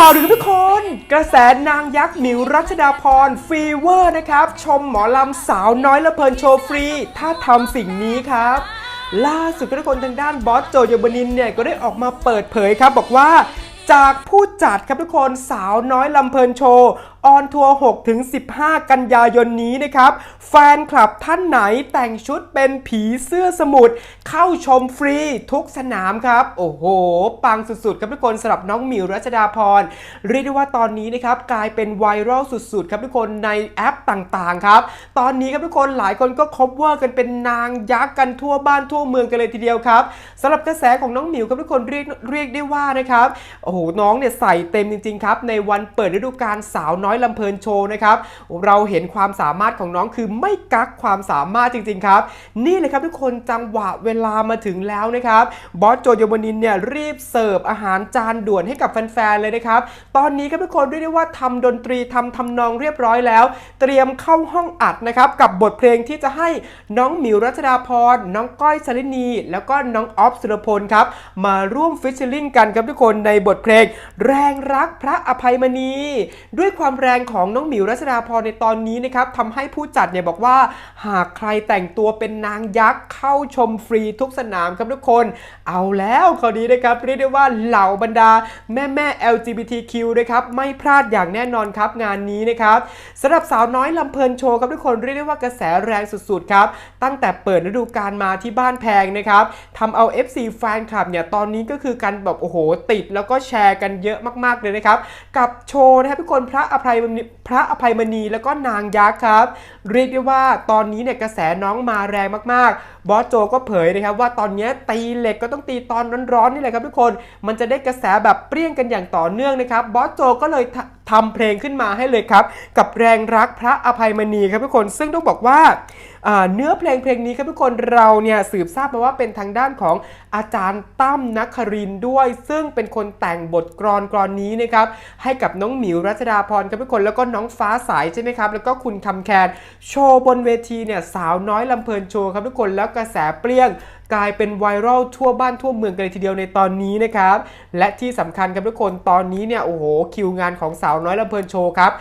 ข่าวดีทุกคน กระแสนางยักษ์หมิวรัชดาพรฟีเวอร์นะครับ ชมหมอลำสาวน้อยละเพลินโชว์ฟรี ถ้าทำสิ่งนี้ครับ ล่าสุดทุกคนทางด้านบอสโจโยบนินเนี่ย ก็ได้ออกมาเปิดเผยครับ บอกว่าจากผู้จัดครับทุกคนสาวน้อยลำเพลินโชว์ออนทัวร์6ถึง15 กันยายนนี้นะครับ แฟนคลับท่านไหนแต่งชุดเป็นผีเสื้อสมุทรเข้าชมฟรีทุกสนามครับ โอ้โห ปังสุดๆ ครับทุกคนสำหรับน้องหมิวรัชดาพร เรียกได้ว่าตอนนี้นะครับกลายเป็นไวรัลสุดๆ ครับทุกคนในแอปต่างๆ ครับ ตอนนี้ครับทุกคนหลายคนก็คบเวอร์กันเป็นนางยักษ์กันทั่วบ้านทั่วเมืองกันเลยทีเดียวครับสำหรับกระแสของน้องหมิวครับทุกคนเรียกเรียกได้ว่านะครับโอ้โหน้องเนี่ยใส่เต็มจริงๆครับในวันเปิดฤดูกาลสาวน้อยลำเพลินโชว์นะครับเราเห็นความสามารถของน้องคือไม่กักความสามารถจริงๆครับ นี่เลยครับทุกคนจังหวะเวลามาถึงแล้วนะครับบอสโจโยบนินเนี่ยรีบเสิร์ฟอาหารจานด่วนให้กับแฟนๆเลยนะครับตอนนี้ครับทุกคนเรียกได้ว่าทำดนตรีทำทำนองเรียบร้อยแล้ว เตรียมเข้าห้องอัดนะครับกับบทเพลงที่จะให้น้องหมิวรัชดาพรน้องก้อยชลินี แล้วก็น้องออฟสุรพลครับมาร่วมฟิชเชอร์ลิงกันครับทุกคนในบทเพลงแรแรงรักพระอภัยมณี ด้วยความแรงของน้องหมิวรัชดาพรในตอนนี้นะครับทำให้ผู้จัดเนี่ยบอกว่า หากใครแต่งตัวเป็นนางยักษ์เข้าชมฟรีทุกสนามครับทุกคน เอาแล้วคราวนี้นะครับเรียกได้ว่าเหล่าบรรดาแม่แม่ LGBTQ นะครับไม่พลาดอย่างแน่นอนครับงานนี้นะครับสำหรับสาวน้อยลำเพลินโชว์ครับทุกคนเรียกได้ว่ากระแสแรงสุดๆครับตั้งแต่เปิดฤดูกาลมาที่บ้านแพงนะครับทำเอา FC แฟนคลับเนี่ยตอนนี้ก็คือการแบบโอ้โหติดแล้วก็แชร์กันเยอะมากๆเลยนะครับ กับโชว์นะครับทุกคนพระอภัยมณีพระอภัยมณีแล้วก็นางยักษ์ครับ เรียกได้ว่าตอนนี้เนี่ยกระแสน้องมาแรงมากๆ บอสโจก็เผยนะครับว่าตอนนี้ตีเหล็กก็ต้องตีตอนร้อนๆนี่แหละครับทุกคนมันจะได้กระแสแบบเปรี้ยงกันอย่างต่อเนื่องนะครับบอสโจก็เลย ทำเพลงขึ้นมาให้เลยครับ กับแรงรักพระอภัยมณีครับทุกคนซึ่งต้องบอกว่าเนื้อเพลงเพลงนี้ครับทุกคนเราเนี่ยสืบทราบมาว่าเป็นทางด้านของอาจารย์ตั้มนักครินด้วย ซึ่งเป็นคนแต่งบทกรอนกรอนนี้นะครับให้กับน้องหมิวรัชดาพรครับทุกคนแล้วก็น้องฟ้าใสใช่ไหมครับแล้วก็คุณคำแคนโชว์บนเวทีเนี่ยสาวน้อยลำเพลินโชว์ครับทุกคนแล้วกระแสเปรี้ยง กลายเป็นไวรัลทั่วบ้านทั่วเมืองกันเลยทีเดียวในตอนนี้นะครับ และที่สำคัญครับทุกคนตอนนี้เนี่ยโอ้โหคิวงานของสาวน้อยลำเพลินโชว์ครับ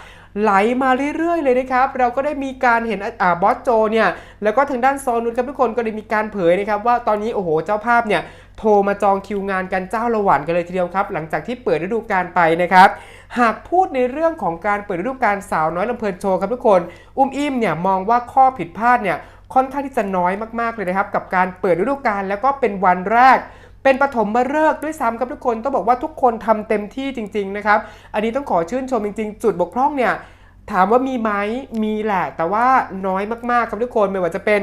ไหลมาเรื่อยๆเลยนะครับ เราก็ได้มีการเห็นอ่าบอสโจเนี่ย แล้วก็ทางด้านโซนุนครับทุกคนก็ได้มีการเผยนะครับว่าตอนนี้โอ้โหเจ้าภาพเนี่ยโทรมาจองคิวงานกันเจ้าละหวันกันเลยทีเดียวครับ หลังจากที่เปิดฤดูกาลไปนะครับ หากพูดในเรื่องของการเปิดฤดูกาลสาวน้อยลำเพลินโชว์ครับทุกคน อุ้มอิ่มเนี่ยมองว่าข้อผิดพลาดเนี่ย ค่อนข้างที่จะน้อยมากๆเลยนะครับ กับการเปิดฤดูกาลแล้วก็เป็นวันแรก เป็นปฐมฤกษ์ด้วยซ้ำครับทุกคนต้องบอกว่าทุกคนทำเต็มที่จริง ๆ นะครับ อันนี้ต้องขอชื่นชมจริง ๆ จุดบกพร่องเนี่ยถามว่ามีไหมมีแหละ แต่ว่าน้อยมากๆครับทุกคนไม่ว่าจะเป็น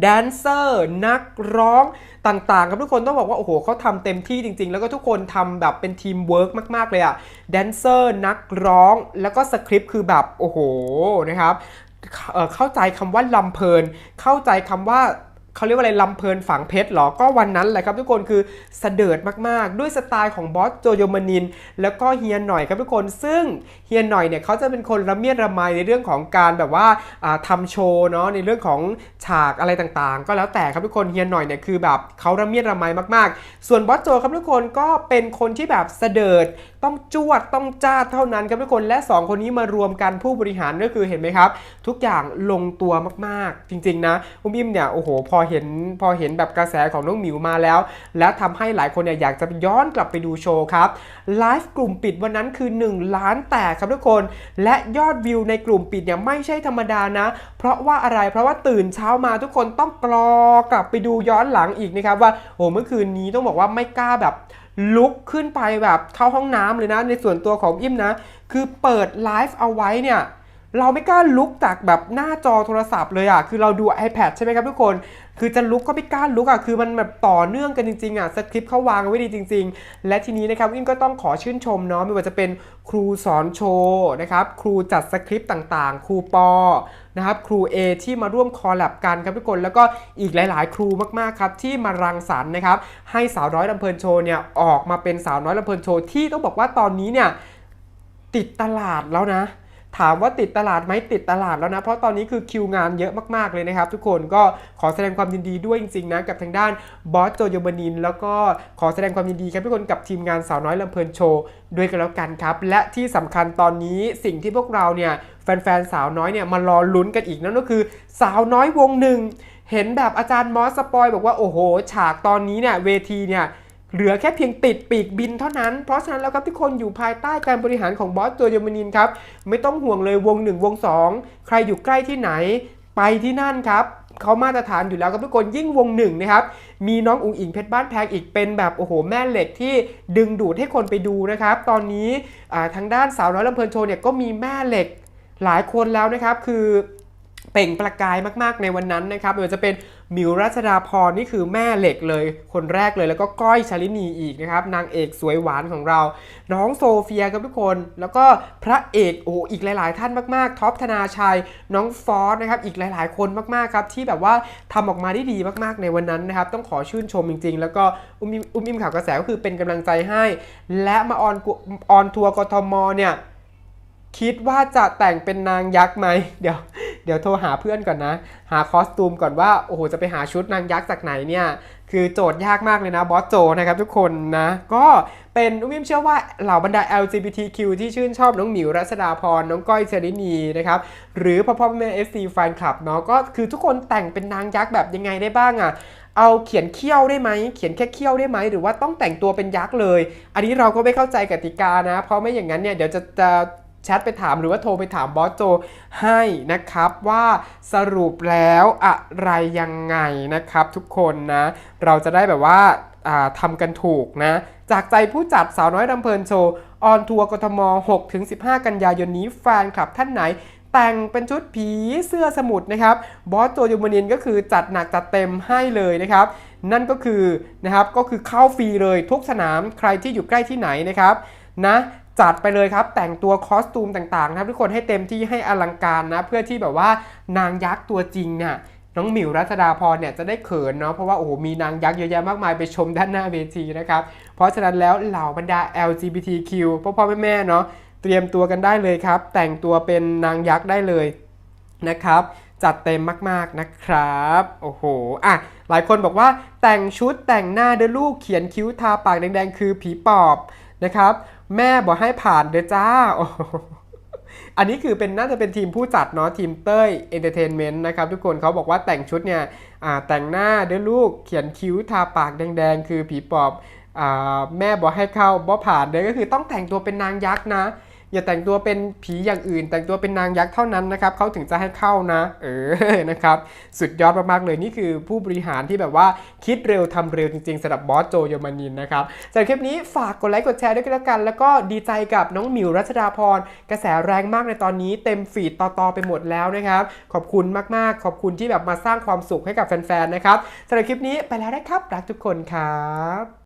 แดนเซอร์นักร้องต่างๆครับทุกคนต้องบอกว่า โอ้โหเขาทำเต็มที่จริง ๆ แล้วก็ทุกคนทำแบบเป็นทีมเวิร์กมาก ๆ เลยอะแดนเซอร์นักร้องแล้วก็สคริปต์คือแบบ โอ้โหนะครับ เข้าใจคำว่าลำเพลิน เข้าใจคำว่าเขาเรียกว่าอะไรลำเพลินฝังเพชรเหรอ ก็วันนั้นแหละครับทุกคนคือเสดิร์ดมากๆ ด้วยสไตล์ของบอสโจโยมานิน แล้วก็เฮียหน่อยครับทุกคน ซึ่งเฮียหน่อยเนี่ยเขาจะเป็นคนระเมียดระไมในเรื่องของการแบบว่าอ่าทำโชว์เนาะในเรื่องของฉากอะไรต่างๆ ก็แล้วแต่ครับทุกคนเฮียหน่อยเนี่ยคือแบบเขาระเมียดระไมมากๆ ส่วนบอสโจครับทุกคนก็เป็นคนที่แบบเสดิร์ด ต้องจวดต้องจ้าเท่านั้นครับทุกคนและสองคนนี้มารวมกันผู้บริหารก็คือเห็นไหมครับ ทุกอย่างลงตัวมากๆ จริง ๆ นะอุ้มอิ่มเนี่ยโอ้โหพอเห็นพอเห็นแบบกระแสของน้องหมิวมาแล้ว แล้วทำให้หลายคนเนี่ยอยากจะย้อนกลับไปดูโชว์ครับไลฟ์กลุ่มปิดวันนั้นคือ 1 ล้านแตกครับทุกคน และยอดวิวในกลุ่มปิดเนี่ยไม่ใช่ธรรมดานะ เพราะว่าอะไรเพราะว่าตื่นเช้ามาทุกคนต้องกรอกลับไปดูย้อนหลังอีกนะครับว่าโอ้เมื่อคืนนี้ต้องบอกว่าไม่กล้าแบบ ลุกขึ้นไปแบบเข้าห้องน้ำเลยนะในส่วนตัวของอิ่มนะ คือเปิดไลฟ์เอาไว้เนี่ย เราไม่กล้าลุกจากแบบหน้าจอโทรศัพท์เลยอะ่ะ คือเราดู iPad ใช่ไหมครับทุกคน คือจะลุกก็ไม่กล้าลุกอะ่ะ คือมันแบบต่อเนื่องกันจริงๆอะ่ะ สคริปต์เขาวางไว้ดีจริง ๆ และทีนี้นะครับอิมก็ต้องขอชื่นชมเนาะ ไม่ว่าจะเป็นครูสอนโชว์นะครับ ครูจัดสคริปต์ต่างๆ ครูปอนะครับ ครู A ที่มาร่วมคอลแลบกันครับทุกคน แล้วก็อีกหลาย ๆ ครูมากๆครับที่มารังสรรค์นะครับ ให้สาวน้อยลำเพลินโชว์เนี่ยออกมาเป็นสาวน้อยลำเพลินโชว์ที่ต้องบอกว่าตอนนี้เนี่ยติดตลาดแล้วนะ ถามว่าติดตลาดไหมติดตลาดแล้วนะ เพราะตอนนี้คือคิวงานเยอะมากๆเลยนะครับ ทุกคนก็ขอแสดงความยินดีด้วยจริงๆนะกับทางด้านบอสโจโยบานิน แล้วก็ขอแสดงความยินดีครับทุกคนกับทีมงานสาวน้อยลำเพลินโชว์ด้วยกันแล้วกันครับ และที่สำคัญตอนนี้สิ่งที่พวกเราเนี่ยแฟนๆสาวน้อยเนี่ยมารอลุ้นกันอีกนั่นก็คือสาวน้อยวงหนึ่งเห็นแบบอาจารย์มอสสปอยบอกว่าโอ้โห ฉากตอนนี้เนี่ยเวทีเนี่ย เหลือแค่เพียงติดปีกบินเท่านั้น เพราะฉะนั้นแล้วครับทุกคนอยู่ภายใต้การบริหารของบอสตัวเยอรมนินครับ ไม่ต้องห่วงเลยวง 1 วง 2 ใครอยู่ใกล้ที่ไหน ไปที่นั่นครับเขามาตรฐานอยู่แล้วครับทุกคนยิ่งวงหนึ่งนะครับ มีน้องอุ๋งอิงเพชรบ้านแพงอีกเป็นแบบโอ้โหแม่เหล็กที่ดึงดูดให้คนไปดูนะครับ ตอนนี้ทางด้านสาวน้อยลำเพลินโชว์เนี่ยก็มีแม่เหล็กหลายคนแล้วนะครับ คือเป่งประกายมากๆในวันนั้นนะครับไม่ว่าจะเป็น มิวรัชดาพรนี่คือแม่เหล็กเลย คนแรกเลยแล้วก็ก้อยชลินีอีกนะครับ นางเอกสวยหวานของเรา น้องโซเฟียครับทุกคน แล้วก็พระเอกโอ้โหอีกหลาย ๆ ท่านมาก ๆ ท็อปธนาชัย น้องฟอสนะครับ อีกหลาย ๆ คนมาก ๆ ครับที่แบบว่าทำออกมาได้ดีมาก ๆ ในวันนั้นนะครับ ต้องขอชื่นชมจริง ๆ แล้วก็อุ้มอิมอุ้มอิมข่าวกระแสก็คือเป็นกำลังใจให้ และมาออนกุออนทัวร์กทมเนี่ยคิดว่าจะแต่งเป็นนางยักษ์ไหมเดี๋ยว เดี๋ยวโทรหาเพื่อนก่อนนะ หาคอสตูมก่อนว่า โอ้โห จะไปหาชุดนางยักษ์จากไหนเนี่ย คือโจทย์ยากมากเลยนะบอสโจนะครับทุกคนนะ ก็เป็นอุ้มิมเชื่อว่าเหล่าบรรดา LGBTQ ที่ชื่นชอบน้องหมิวรัศดาพร น้องก้อยเชลินีนะครับ หรือพ่อพ่อแม่ FC แฟนคลับเนาะ ก็คือทุกคนแต่งเป็นนางยักษ์แบบยังไงได้บ้างอะเอาเขียนเขี้ยวได้ไหม เขียนแค่เขี้ยวได้ไหม หรือว่าต้องแต่งตัวเป็นยักษ์เลย อันนี้เราก็ไม่เข้าใจกติกานะ เพราะไม่อย่างนั้นเนี่ยเดี๋ยวจะจะ แชทไปถามหรือว่าโทรไปถามบอสโจให้นะครับว่าสรุปแล้วอะไรยังไงนะครับทุกคนนะ เราจะได้แบบว่าอ่าทำกันถูกนะ จากใจผู้จัดสาวน้อยรำเพลินโชว์ ออนทัวร์กทม 6-15 กันยายนนี้แฟนคลับท่านไหนแต่งเป็นชุดผีเสื้อสมุทรนะครับบอสโจยูมานินก็คือจัดหนักจัดเต็มให้เลยนะครับ นั่นก็คือนะครับก็คือเข้าฟรีเลยทุกสนามใครที่อยู่ใกล้ที่ไหนนะครับนะ จัดไปเลยครับ แต่งตัวคอสตูมต่างๆนะครับทุกคนให้เต็มที่ให้อลังการนะ เพื่อที่แบบว่านางยักษ์ตัวจริงเนี่ยน้องหมิวรัชดาพรเนี่ยจะได้เขินเนาะเพราะว่าโอ้โหมีนางยักษ์เยอะแยะมากมายไปชมด้านหน้าเวทีนะครับ เพราะฉะนั้นแล้วเหล่าบรรดา LGBTQ พ่อพ่อแม่ๆเนาะเตรียมตัวกันได้เลยครับ แต่งตัวเป็นนางยักษ์ได้เลยนะครับ จัดเต็มมากๆนะครับ โอ้โหอะหลายคนบอกว่าแต่งชุดแต่งหน้าเด้อลูกเขียนคิ้วทาปากแดงๆ คือผีปอบนะครับ แม่บอกให้ผ่านเด้อจ้า อันนี้คือเป็นน่าจะเป็นทีมผู้จัดเนาะทีมเต้ยเอนเตอร์เทนเมนต์นะครับทุกคนเขาบอกว่าแต่งชุดเนี่ยแต่งหน้าเด้อลูกเขียนคิ้วทาปากแดงๆ คือผีปอบอแม่บอกให้เข้าบ่ผ่านเด้อก็คือต้องแต่งตัวเป็นนางยักษ์นะ อย่าแต่งตัวเป็นผีอย่างอื่น แต่งตัวเป็นนางยักษ์เท่านั้นนะครับเขาถึงจะให้เข้านะ เออนะครับสุดยอดมากๆเลยนี่คือผู้บริหารที่แบบว่าคิดเร็วทำเร็วจริงๆสำหรับบอสโจโยมานินนะครับสำหรับคลิปนี้ฝากกดไลค์กดแชร์ด้วยกันแล้วกัน แล้วก็ดีใจกับน้องหมิวรัชดาพรกระแสแรงมากในตอนนี้เต็มฟีดต่อๆไปหมดแล้วนะครับ ขอบคุณมากๆ ขอบคุณที่แบบมาสร้างความสุขให้กับแฟนๆนะครับสำหรับคลิปนี้ไปแล้วนะครับรักทุกคนครับ